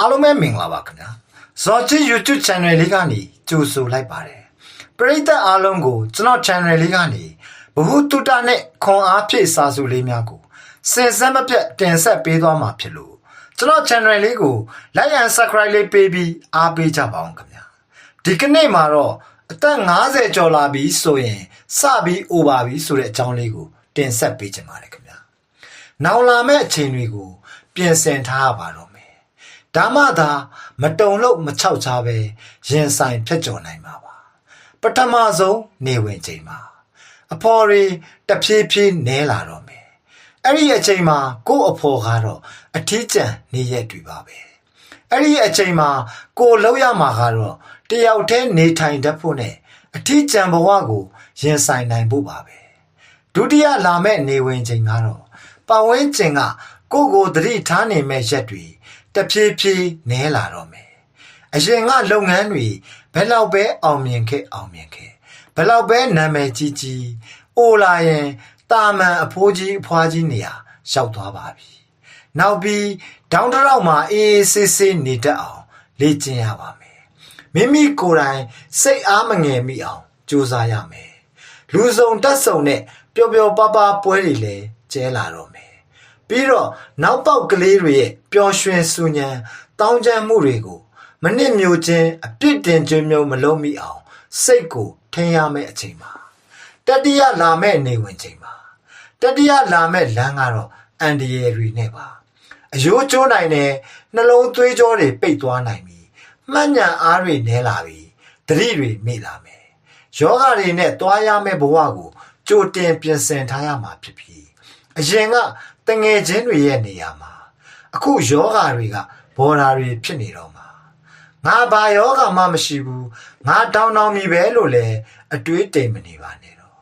အားလုံးပဲမင်္ဂလာပါခင်ဗျာဇော်ချီ YouTube channel လေးကနေကြိုဆိုလိုက်ပါတယ်ပရိသတ်အားလုံးကိုကျွန်တော် channel လေးကနေဘ ഹു တုတနဲ့ခွန်အားဖြည့်စာစုလေးများကိုစင်စမ်းမပြတ်တင်ဆက်ပေးသွားမှာဖြစ်လို့ကျွန်တော် channel လေးကို like and subscribe လေးပေးပြီးအားပေးကြပါအောင်ခင်ဗျာဒီကနေ့မှာတော့အသက်50ကျော်လာပြီဆိုရင်စပြီး over ပြီဆိုတဲ့အကြောင်းလေးကို တင်ဆက်ပေးချင်ပါတယ်ခင်ဗျာနောင်လာမဲ့အချိန်တွေကို ပြင်ဆင်ထားရပါတော့မယ်။ ဒါမှသာမတုံလို့မချောက်ချပဲရင်ဆိုင်ဖြတ်ကျော်နိုင်မှာပါ။ပထမဆုံးနေဝင်ချိန်မှာအဖော်ရီတဖြည်းဖြည်းနဲလာတော့မယ်။အဲ့ဒီအချိန်မှာကို့အဖော်ကတော့အထီးကျန်နေရက်တွေပါပဲ။အဲ့ဒီအချိန်မှာကိုလောက်ရမှာကတော့တယောက်တည်းနေထိုင်တတ်ဖို့နဲ့အထီးကျန်ဘဝကိုရင်ဆိုင်နိုင်ဖို့ပါပဲ။ဒုတိယလာမဲ့နေဝင်ချိန်ကတော့ပတ်ဝန်းကျင်ကကိုယ့်ကိုယ်သတိထားနေမဲ့ရက်တွေ တဖြည်းဖြည်းနဲလာတော့မယ်။အရင်ကလုပ်ငန်းတွေဘယ်လောက်ပဲအောင်မြင်ခဲ့အောင်မြင်ခဲ့ဘယ်လောက်ပဲနာမည်ကြီးကြီးအိုလာရင်တာမန်အဖိုးကြီးအဖွားကြီးနေရာရောက်သွားပါပြီ။နောက်ပြီးဒေါင်းတစ်ရောက်မှာအေးအေးဆေးဆေးနေတတ်အောင်လေ့ကျင့်ရပါမယ်။မိမိကိုယ်တိုင်စိတ်အားမငယ်မိအောင်ကြိုးစားရမယ်။လူစုံတက်စုံနဲ့ပျော်ပျော်ပါပါပွဲတွေလည်းကျဲလာတော့မယ် ပြီးတော့နောက်ပေါက်ကလေးတွေရဲ့ပျော်ရွှင်စူညံတောင်းကျမ်းမှုတွေကို မနစ်မျိုးချင်းအပြစ်တင်ခြင်းမျိုးမလုံးမိအောင် စိတ်ကိုထင်ရမယ့်အချိန်ပါတတိယလာမယ့်နေဝင်ချိန်ပါတတိယလာမယ့်လမ်းကတော့အန်ဒီရယ်တွေနဲ့ပါအယိုးကျိုးနိုင်တဲ့နှလုံးသွေးကြောတွေပိတ်သွားနိုင်ပြီမှတ်ညံအားတွေနဲလာပြီသတိတွေမိလာမယ်ယောဂတွေနဲ့တွားရမယ့်ဘဝကိုကြိုတင်ပြင်ဆင်ထားရမှာဖြစ်ပြီး အရင်ကတငယ်ချင်းတွေရဲ့နေရာမှာအခုယောဂတွေကဘော်ဓာတွေဖြစ်နေတော့မှာငါဘာယောဂမှမရှိဘူးငါတောင်းတောင်းမိပဲလို့လဲအတွေးတိမ်မနေပါနဲ့တော့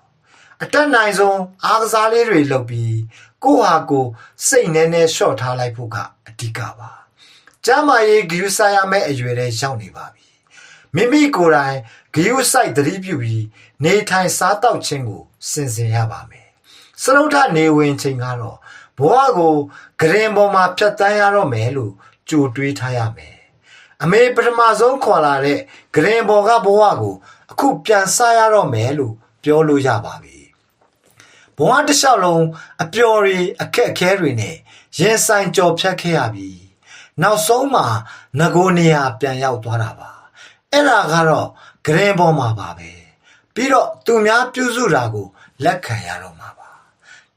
အတက်နိုင်ဆုံးအားကစားလေးတွေလုပ်ပြီးကိုယ့်ဟာကိုယ်စိတ်နဲနဲလျှော့ထားလိုက်ဖို့ကအဓိကပါကျမ်းမာရေးဂရုစိုက်ရမယ့်အရွယ်တွေရောက်နေပါပြီမိမိကိုယ်တိုင်ဂယုစိုက်သတိပြုပြီးနေထိုင်စားတောက်ခြင်းကိုစင်စင်ရပါမယ်။ စရုထနေဝင်ခြင်းကတော့ဘဝကိုဂရင်ပေါ်မှာဖြတ်တန်းရတော့မယ်လို့ကြိုတွေးထားရမယ်။အမေပထမဆုံးခေါ်လာတဲ့ဂရင်ပေါ်ကဘဝကို အခုပြန်စားရတော့မယ်လို့ပြောလို့ရပါပြီ။ဘဝတစ်လျှောက်လုံးအပျော်တွေအခက်အခဲတွေနဲ့ရင်ဆိုင်ကြော်ဖြတ်ခဲ့ရပြီ။နောက်ဆုံးမှာငကိုနေရာပြန်ရောက်သွားတာပါ။အဲ့ဒါကတော့ဂရင်ပေါ်မှာပါပဲပြီးတော့သူများပြုစုတာကိုလက်ခံရတော့မှာပါ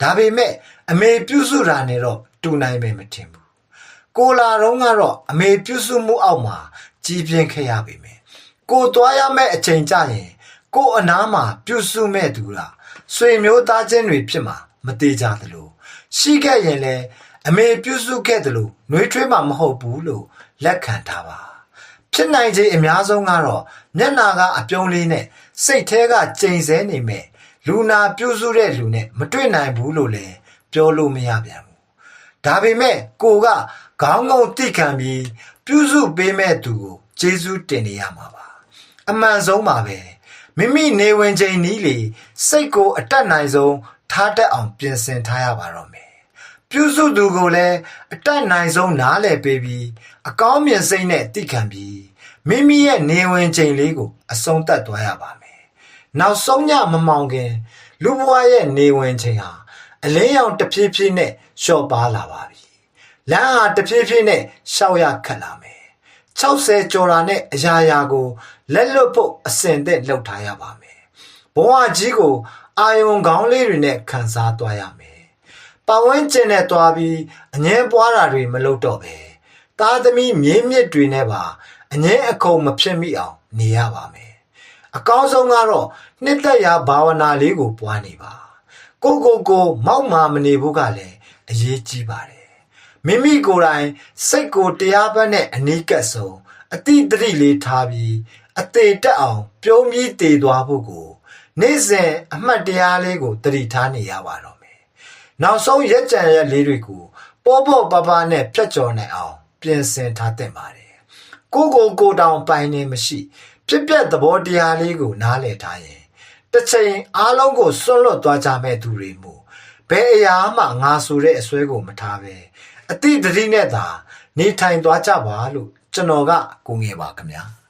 ဒါပေမဲ့အမေပြုစုတာနဲ့တော့တူနိုင်မယ်မထင်ဘူးကိုလာတော့ကတော့အမေပြုစုမှုအောက်မှာကြီးပြင်းခဲ့ရပေမယ်ကိုသွားရမယ့်အချိန်ကြရင် ကိုအနားမှာပြုစုမဲ့သူလားဆွေမျိုးသားချင်းတွေဖြစ်မှာမသေးကြသလိုရှိခဲ့ရင်လည်းအမေပြုစုခဲ့တယ်လို့နှွေးထွေးမှာမဟုတ်ဘူးလို့လက်ခံထားပါဖြစ်နိုင်ခြေအများဆုံးကတော့မျက်နာကအပြုံးလေးနဲ့စိတ်แท้ကကြိမ်ဆဲနေမဲ့ လူနာပြုစုတဲ့လူနဲ့မတွေ့နိုင်ဘူးလို့လည်းပြောလို့မရပြန်ဘူးဒါပေမဲ့ကိုကခေါင်းငုံတိခံပြီးပြုစုပေးမဲ့သူကိုကျေးဇူးတင်နေရမှာပါအမှန်ဆုံးပါပဲမိမိနေဝင်ချိန်နီးလေစိတ်ကိုအတက်နိုင်ဆုံးထားတတ်အောင်ပြင်ဆင်ထားရပါတော့မယ်ပြုစုသူကိုလည်းအတိုက်နိုင်ဆုံးနားလည်ပေးပြီးအကောင်းမြင်စိတ်နဲ့တိခံပြီးမိမိရဲ့နေဝင်ချိန်လေးကိုအဆုံးသတ်သွားရပါမယ်။ နောက်ဆုံးညမမောင်ခင် လူဘဝရဲ့နေဝင်ချိန်ဟာအလင်းရောင်တစ်ဖြည်းဖြည်းနဲ့လျှော့ပါလာပါပြီ။လမ်းဟာတစ်ဖြည်းဖြည်းနဲ့ရှောက်ရခတ်လာမယ်။60ကျော်တာနဲ့အရာရာကိုလက်လွတ်ဖို့အစဉ်သက်လှုပ်ထားရပါမယ်။ဘဝကြီးကိုအာယုံကောင်းလေးတွေနဲ့ခံစားသွားရမယ်။ပတ်ဝန်းကျင်နဲ့တွားပြီးအငင်းပွားတာတွေမလုပ်တော့ပဲသားသမီးမြင်းမြစ်တွေနဲ့ပါအငင်းအခုံမဖြစ်မိအောင်နေရပါမယ် အကောင်းဆုံးကတော့နှစ်သက်ရာဘာဝနာလေးကိုပွားနေပါကိုကိုကိုမောက်မာမနေဘူးကလည်းအရေးကြီးပါတယ်မိမိကိုယ်တိုင်စိတ်ကိုတရားပတ်နဲ့အနိကတ်ဆုံးအတိတတိလေးထားပြီးအသေးတက်အောင်ပြုံးပြီးတည်သွားဖို့ကိုနေ့စဉ်အမှတ်တရားလေးကိုတတိထားနေရပါတော့မယ်နောက်ဆုံးရက်ကြံရက်လေးတွေကိုပေါ်ပေါ်ပါပါနဲ့ဖြတ်ကျော်နိုင်အောင် ပြင်ဆင်ထားတင်ပါတယ်။ ကိုကိုကိုတောင်ပိုင်နေမရှိ ဖြစ်ပျက်သဘောတရားလေးကိုနားလည်ထားရင်တစ်ချိန်အားလုံးကိုစွန့်လွတ်သွားကြမဲ့သူတွေမို့ဘယ်အရာမှငါဆိုတဲ့အစွဲကိုမထားပဲအတိတတိနဲ့သာနေထိုင်သွားကြပါလို့ကျွန်တော်ကကိုငယ်ပါခင်ဗျာ။